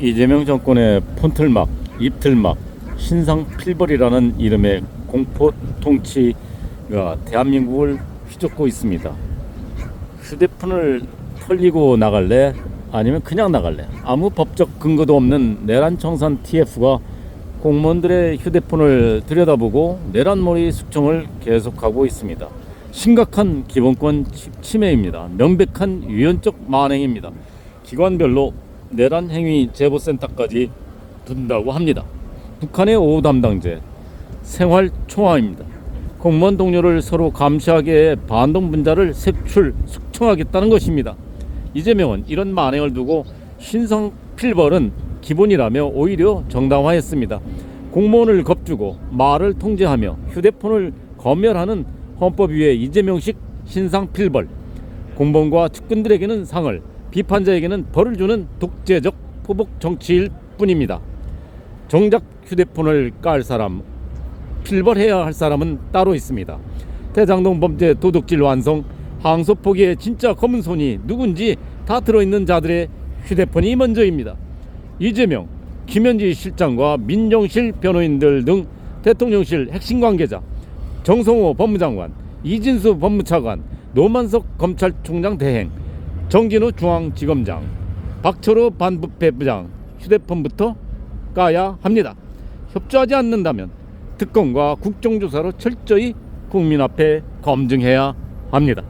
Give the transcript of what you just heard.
이재명 정권의 폰틀막, 입틀막, 신상 필벌이라는 이름의 공포 통치가 대한민국을 휘젓고 있습니다. 휴대폰을 털리고 나갈래? 아니면 그냥 나갈래? 아무 법적 근거도 없는 내란 청산 TF가 공무원들의 휴대폰을 들여다보고 내란몰이 숙청을 계속하고 있습니다. 심각한 기본권 치- 침해입니다. 명백한 유연적 만행입니다. 기관별로 내란 행위 제보센터까지 둔다고 합니다. 북한의 5 담당제 생활 총화입니다. 공무원 동료를 서로 감시하게 해 반동 분자를 색출 숙청하겠다는 것입니다. 이재명은 이런 만행을 두고 신성 필벌은 기본이라며 오히려 정당화했습니다. 공무원을 겁주고 말을 통제하며 휴대폰을 검열하는 헌법 위에 이재명식 신상 필벌 공무원과 측근들에게는 상을 비판자에게는 벌을 주는 독재적 포복 정치일 뿐입니다. 정작 휴대폰을 깔 사람 필벌해야 할 사람은 따로 있습니다. 대장동 범죄 도둑질 완성 항소 포기의 진짜 검은 손이 누군지 다 들어있는 자들의 휴대폰이 먼저입니다. 이재명, 김현지 실장과 민정실 변호인들 등 대통령실 핵심 관계자, 정성호 법무장관, 이진수 법무차관, 노만석 검찰총장 대행, 정진우 중앙지검장, 박철호 반부패 부장 휴대폰부터 까야 합니다. 협조하지 않는다면 특검과 국정조사로 철저히 국민 앞에 검증해야 합니다.